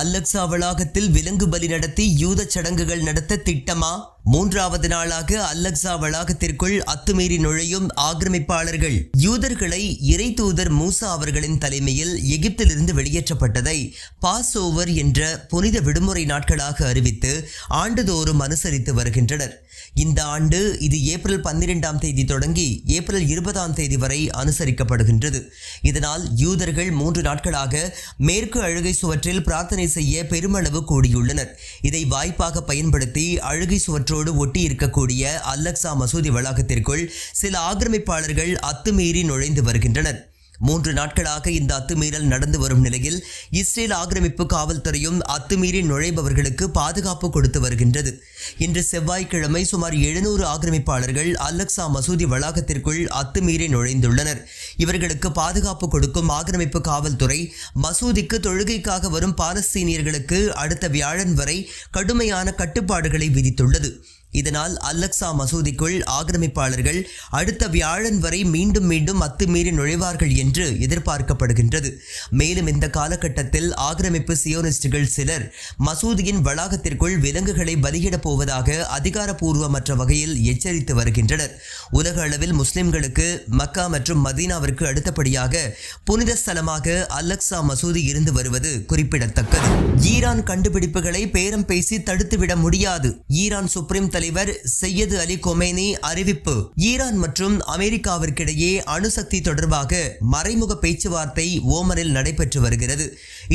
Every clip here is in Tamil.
அல்லக்சா வளாகத்தில் விலங்கு பலி நடத்தி யூத சடங்குகள் நடத்த திட்டமா? மூன்றாவது நாளாக அல்லக்சா வளாகத்திற்குள் அத்துமீறி நுழையும் ஆக்கிரமிப்பாளர்கள். யூதர்களை இறை தூதர் மூசா அவர்களின் தலைமையில் எகிப்திலிருந்து வெளியேற்றப்பட்டதை பாஸ் ஓவர் என்ற புனித விடுமுறை நாட்களாக அறிவித்து ஆண்டுதோறும் அனுசரித்து வருகின்றனர். இந்த ஆண்டு இது ஏப்ரல் பன்னிரெண்டாம் தேதி தொடங்கி ஏப்ரல் இருபதாம் தேதி வரை அனுசரிக்கப்படுகின்றது. இதனால் யூதர்கள் மூன்று நாட்களாக மேற்கு அழுகை சுவற்றில் பிரார்த்தனை செய்ய பெருமளவு கூடியுள்ளனர். இதை வாய்ப்பாக பயன்படுத்தி அழுகை சுவற்றோடு ஒட்டி இருக்கக்கூடிய அல்லக்சா மசூதி வளாகத்திற்குள் சில ஆக்கிரமிப்பாளர்கள் அத்துமீறி நுழைந்து வருகின்றனர். மூன்று நாட்களாக இந்த அத்துமீறல் நடந்து வரும் நிலையில் இஸ்ரேல் ஆக்கிரமிப்பு காவல்துறையும் அத்துமீறி நுழைபவர்களுக்கு பாதுகாப்பு கொடுத்து வருகின்றது. இன்று செவ்வாய்க்கிழமை சுமார் எழுநூறு ஆக்கிரமிப்பாளர்கள் அல்லக்சா மசூதி வளாகத்திற்குள் அத்துமீறி நுழைந்துள்ளனர். இவர்களுக்கு பாதுகாப்பு கொடுக்கும் ஆக்கிரமிப்பு காவல்துறை மசூதிக்கு தொழுகைக்காக வரும் பாலஸ்தீனியர்களுக்கு அடுத்த வியாழன் வரை கடுமையான கட்டுப்பாடுகளை விதித்துள்ளது. இதனால் அல்லக்சா மசூதிக்குள் ஆக்கிரமிப்பாளர்கள் அடுத்த வியாழன் வரை மீண்டும் மீண்டும் அத்துமீறி நுழைவார்கள் என்று எதிர்பார்க்கப்படுகின்றது. மேலும் இந்த காலகட்டத்தில் ஆக்கிரமிப்பு சியோனிஸ்டுகள் சிலர் மசூதியின் வளாகத்திற்குள் விலங்குகளை பலியிடப் போவதாக அதிகாரப்பூர்வமற்ற வகையில் எச்சரித்து வருகின்றனர். உலக அளவில் முஸ்லிம்களுக்கு மக்கா மற்றும் மதீனாவிற்கு அடுத்தபடியாக புனித ஸ்தலமாக அல்லக்சா மசூதி இருந்து வருவது குறிப்பிடத்தக்கது. ஈரான் கண்டுபிடிப்புகளை பேரம் பேசி தடுத்துவிட முடியாது. ஈரான் சுப்ரீம் தலைவர் சையது அலி கொமேனி அறிவிப்பு. ஈரான் மற்றும் அமெரிக்காவிற்கிடையே அணுசக்தி தொடர்பாக மறைமுக பேச்சுவார்த்தை ஓமனில் நடைபெற்று வருகிறது.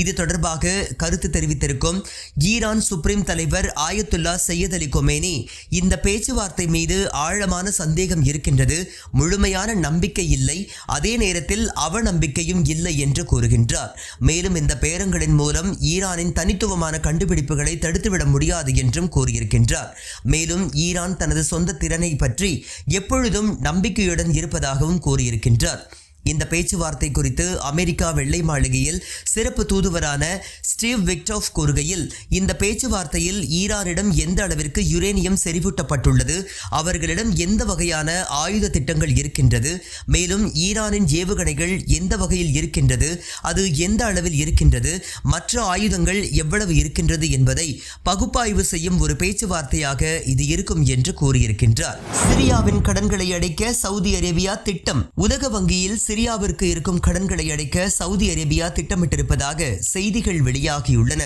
இது தொடர்பாக கருத்து தெரிவித்திருக்கும் ஈரான் சுப்ரீம் தலைவர் ஆயத்துல்லா சையத் அலி கொமேனி இந்த பேச்சுவார்த்தை மீது ஆழமான சந்தேகம் இருக்கின்றது முழுமையான நம்பிக்கை இல்லை அதே நேரத்தில் அவநம்பிக்கையும் இல்லை என்று கூறுகின்றார். மேலும் இந்த பேரங்களின் மூலம் ஈரானின் தனித்துவமான கண்டுபிடிப்புகளை தடுத்துவிட முடியாது என்றும் கூறியிருக்கின்றார். மேலும் ஈரான் தனது சொந்த திறனை பற்றி எப்பொழுதும் நம்பிக்கையுடன் இருப்பதாகவும் கூறியிருக்கின்றார். இந்த பேச்சுவார்த்தை குறித்து அமெரிக்கா வெள்ளை மாளிகையில் சிறப்பு தூதுவரான ஸ்டீவ் விக்டோஃப் கூறுகையில் இந்த பேச்சுவார்த்தையில் ஈரானிடம் எந்த அளவிற்கு யுரேனியம் செறிவூட்டப்பட்டுள்ளது அவர்களிடம் எந்த வகையான ஆயுத திட்டங்கள் இருக்கின்றது மேலும் ஈரானின் ஏவுகணைகள் எந்த வகையில் இருக்கின்றது அது எந்த அளவில் இருக்கின்றது மற்ற ஆயுதங்கள் எவ்வளவு இருக்கின்றது என்பதை பகுப்பாய்வு செய்யும் ஒரு பேச்சுவார்த்தையாக இது இருக்கும் என்று கூறியிருக்கின்றார். சிரியாவின் கடன்களை அடைக்க சவுதி அரேபியா திட்டம் உலக வங்கியில் சிரியாவிற்கு இருக்கும் கடன்களை அடைக்க சவுதி அரேபியா திட்டமிட்டிருப்பதாக செய்திகள் வெளியாகியுள்ளன.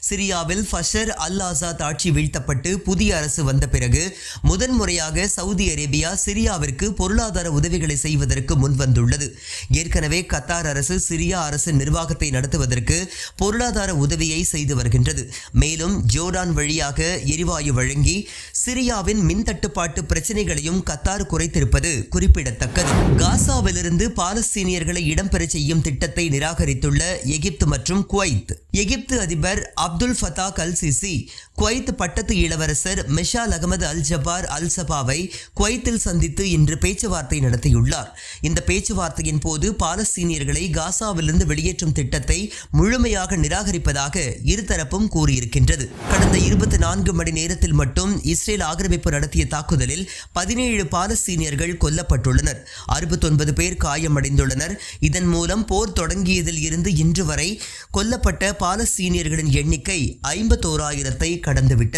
சிரியாவில் ஃபஷர் அல் ஆசாத் ஆட்சி வீழ்த்தப்பட்டு புதிய அரசு வந்த பிறகு முதன்முறையாக சவுதி அரேபியா சிரியாவிற்கு பொருளாதார உதவிகளை செய்வதற்கு முன்வந்துள்ளது. ஏற்கனவே கத்தார் அரசு சிரியா அரசின் நிர்வாகத்தை நடத்துவதற்கு பொருளாதார உதவியை செய்து வருகின்றது. மேலும் ஜோர்டான் வழியாக எரிவாயு வழங்கி சிரியாவின் மின் தட்டுப்பாட்டு பிரச்சனைகளையும் கத்தார் குறைத்திருப்பது குறிப்பிடத்தக்கது. காசாவிலிருந்து பாலஸ்தீனியர்களை இடம்பெறச் செய்யும் திட்டத்தை நிராகரித்துள்ள எகிப்து மற்றும் குவைத் எகிப்து அதிபர் Abdul Fattah al Sisi Kuwait பட்டத்து இளவரசர் மிஷால் அகமது அல் ஜபார் அல் சபாவை குவைத்தில் சந்தித்து இன்று பேச்சுவார்த்தை நடத்தியுள்ளார். இந்த பேச்சுவார்த்தையின் போது பாலஸ்தீனியர்களை காசாவிலிருந்து வெளியேற்றும் திட்டத்தை முழுமையாக நிராகரிப்பதாக இருதரப்பும் கூறியிருக்கின்றது. கடந்த இருபத்தி நான்கு மணி நேரத்தில் மட்டும் இஸ்ரேல் ஆக்கிரமிப்பு நடத்திய தாக்குதலில் பதினேழு பாலஸ்தீனியர்கள் கொல்லப்பட்டுள்ளனர். அறுபத்தொன்பது பேர் காயமடைந்துள்ளனர். இதன் மூலம் போர் தொடங்கியதில் இருந்து இன்று வரை கொல்லப்பட்ட பாலஸ்தீனியர்களின் எண்ணிக்கை ஐம்பத்தோராயிரத்தை கடந்துவிட்டது.